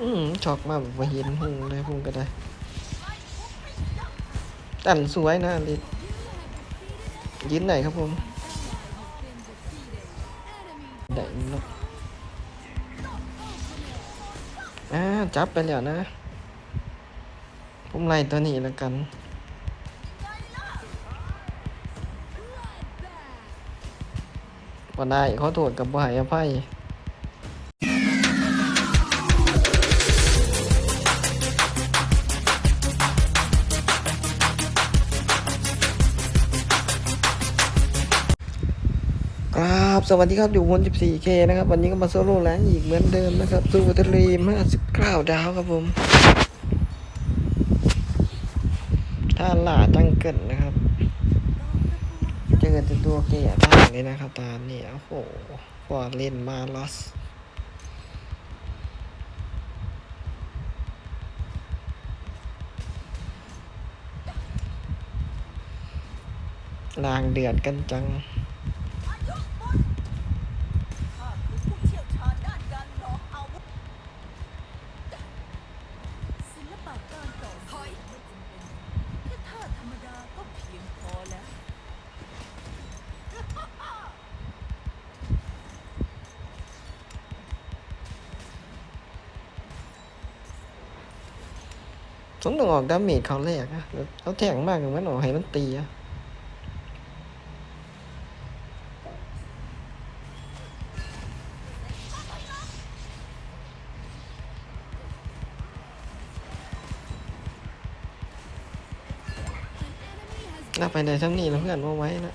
อืมช็อกมากแบบว่าเห็นหงเลยพุ่งก็ได้ตันสวยนะลิศยืนไหนครับผมได้เนาะอ่าจับไปแล้วนะ ผมไล่ตัวนี้แล้วกันบ่ได้ขอโทษกับบ่ให้อภัย สวัสดีครับอยู่บน 14K นะครับ วันนี้ก็มาโซโล่แรงอีกเหมือนเดิมนะครับสู้ทะเล59 ดาวครับผมท่าหล่าจังเกิลนะครับ เจอแต่ตัวเกะต่างเลยนะครับตาเนี่ยโอ้โหพอเล่นมาลอสลางเดือดกันจัง ผมต้องออกดาเมจเขาแรกนะเขาแทงมากเลยมันออกให้มันตีอะน่าไปได้ทั้งนี้แล้วเพื่อนว่าไว้นะ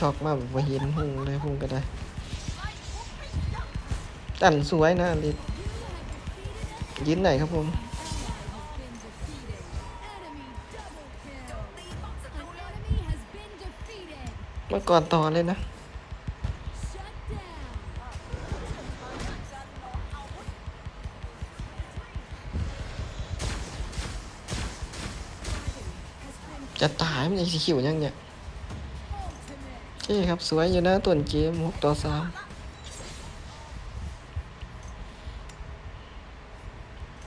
ช็อกมาแบบว่าเห็นหงเลยพุ่งก็ได้ตันสวยนะลิศยืนไหนครับผมมื่อก่อนต่อเลยนะจะตายมันยังสีขิวยังเนี่ย Ultimate. ใช่ครับ สวยอยู่นะต้นเกมหกต่อสาม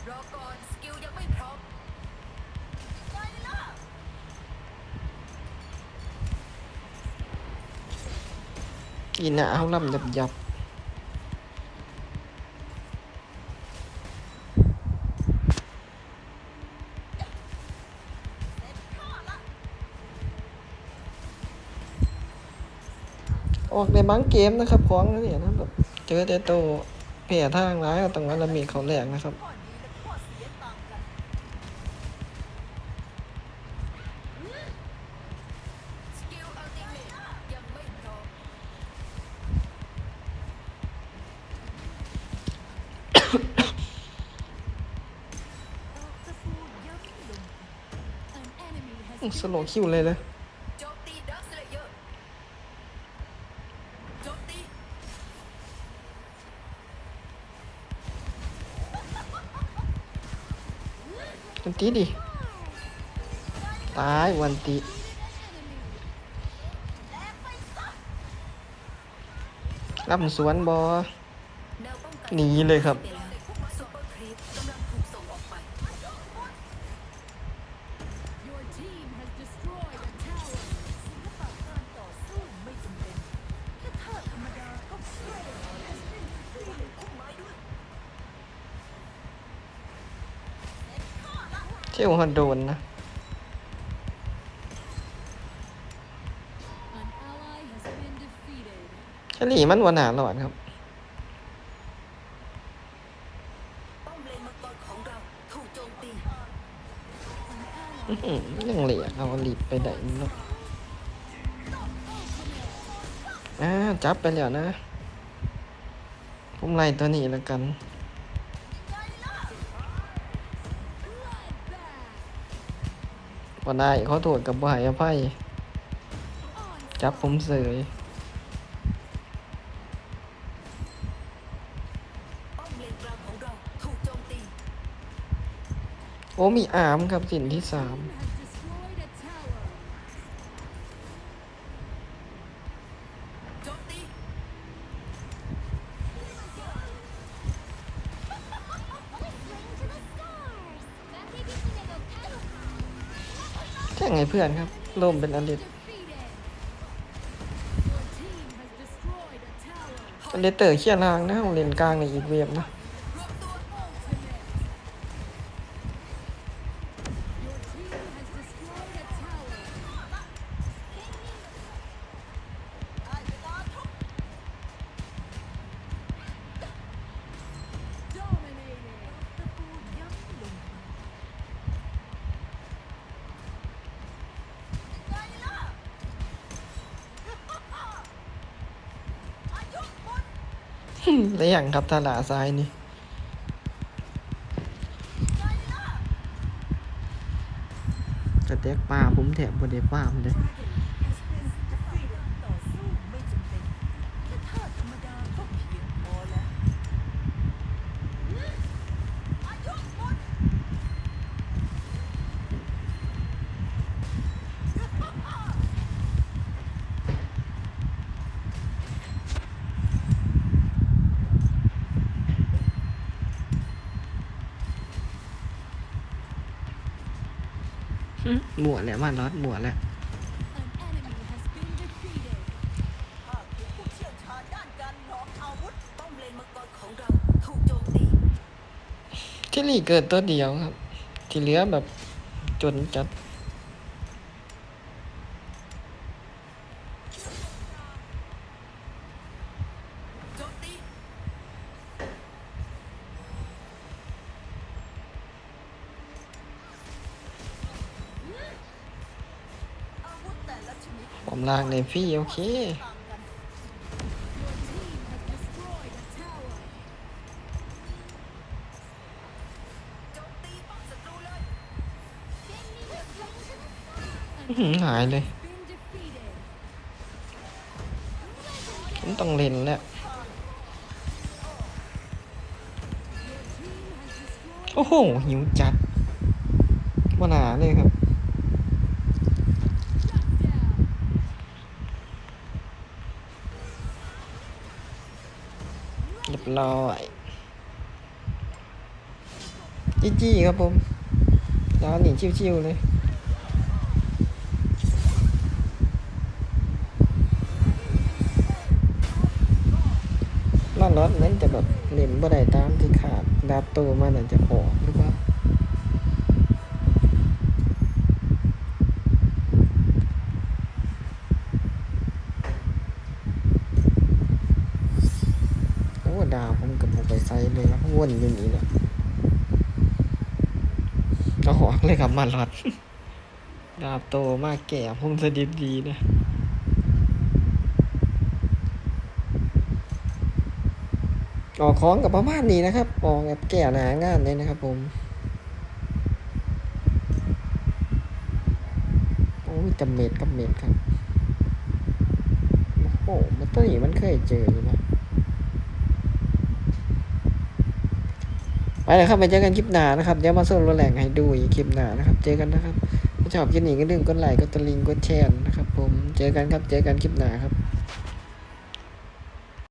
รอก่อนสกิลยังไม่พร้อมไปล่ะกินหนาเอาลำยับยับ ออกในบางเกมนะครับของนั่นเนี่นะแบบเจอแต่โตเพียทางร้ายตรงนั้นเรามีเขาแหลกนะครับสโลคิวเลยเลย วันตีดิ ตายวันตีรับสวนบอหนีเลยครับ ที่ยวฮอนโดนนะ An ally has been defeated. เฉลี่มันวันหนาหลอดครับป้อมเลนมังกรของเราถูกโจมตีอื้อหือยังเหลี่ยเอาหลีบไปได้เนาะอ่าจับไปแล้วนะ ผมไล่ตัวนี้แล้วกัน บ่ได้เขอโทษกับบ่ให้อภัยจับผมเสยโอ้มีอามครับสินที่สาม แค่ไงเพื่อนครับล่มเป็นอลิต Defeated. Your team has destroyed a tower. อลิตเตอร์เขี้ยนางนะของเลนกลางในอีกเวฟนะ แล้วอย่างครับทาราซ้ายนี่กระเต็กปลาผมแถมบนเดป้ามเลย ต่อสู้ไม่จำเป็นแค่ท่าธรรมดาก็เพียงพอแล้วอายุหมด หมัวแหละมันรอดหมัวแห บวชแหละว่าน็อตบวชแหละที่นี่เกิดตัวเดียวครับ ที่เหลือแบบจนจัดำล่างเลฟี่โอเค หายเลยต้องเล่นแล้วโอ้โห หิวจัดวนาเลยครับ รียบร้อยจีจี้ครับผมดาวหนีชิวๆเลยล่อนรถนั้นจะแบบเล่นบ่ได้ตามที่ขาดดาบโตมันอาจจะออกหรือเปล่าโอ้ดาวผม กับผมไปใส่เลยครับวนอยู่นี่แหละเอาออกเลยครับมาลอด ดาบโตมากแก่ผมสดิบดีนะออกของกับประมาณนี้นะครับออกแบบแก่หนางานเลยนะครับผมโอ้ยจำเม็ดกับเม็ดครับ โอ้โหมันตัวนี้มันเคยเจออยู่นะ ไป เลยครับไปเจอกันคลิปหน้านะครับ เดี๋ยวมาส่งรถแหล่งให้ดูอีกคลิปหน้านะครับ เจอกันนะครับถ้าชอบคลิปนี้ก็ลืมกดไลค์กดตะลิงกดแชร์นะครับ ผม เจอกันครับ เจอกันคลิปหน้าครับ